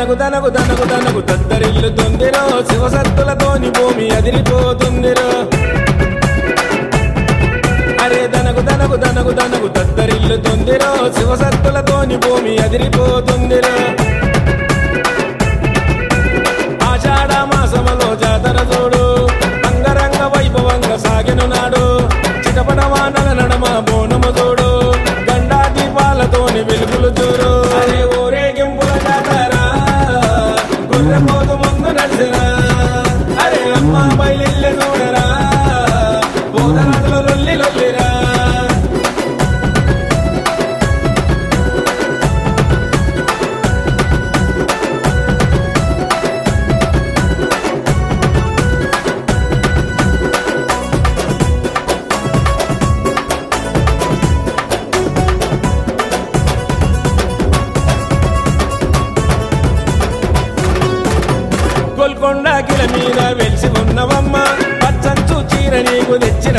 దనగు దనగు దనగు దనగు తద్దరిల్లుతుందిరో శివసత్తులతోని భూమి అదిరిపోతుందిరో అరే దనగు దనగు దనగు దనగు తద్దరిల్లుతుందిరో శివసత్తులతోని భూమి అదిరిపోతుందిరో ఆషాఢ మాసములో జాత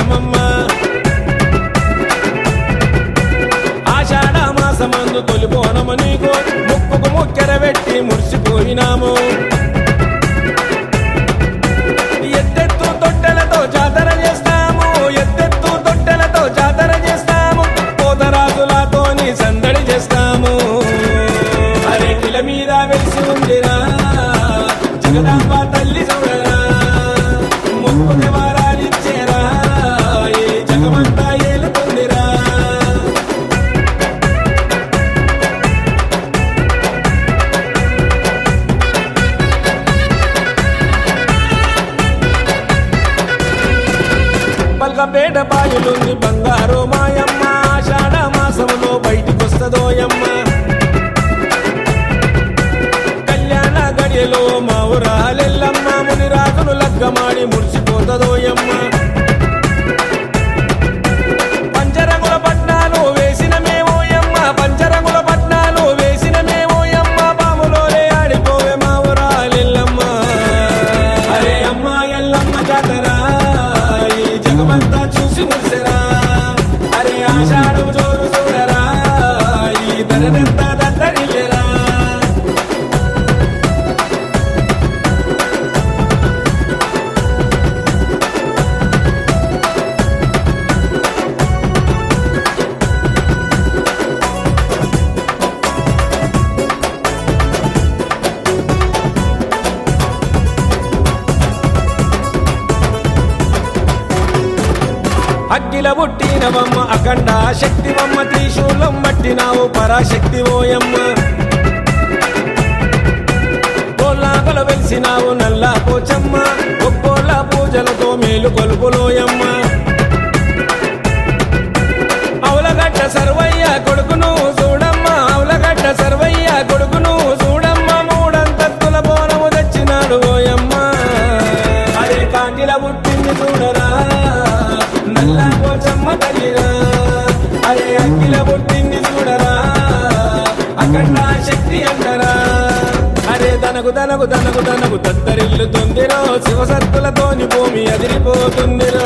దినమమ్మా ఆషాఢ మాసమందు తొలిపోనము నీకు. ముక్కుకు ముక్కెర పెట్టి ఎత్తెత్తు తొట్టెలతో జాతర చేస్తాము. ఎత్తెత్తు తొట్టెలతో జాతర చేస్తాము. కోతరాజులతోని సందడి చేస్తాము. అరే మీద వెలిసి Murcia. భూమిల పుట్టినవమ్మ అఖండ శక్తివమ్మ త్రిశూలం పట్టినావు పరాశక్తి ఓయమ్మ. గోల్లాకలు వెలిసినావు నల్లా పోచమ్మ ఒక్కోళ్ళ పూజలతో మేలు కొలుపులోయమ్మ. దనగు దనగు దనగు దనగు దద్దరిల్లుతుందిరో శివసత్తులతోని భూమి అదిరిపోతుందిరో.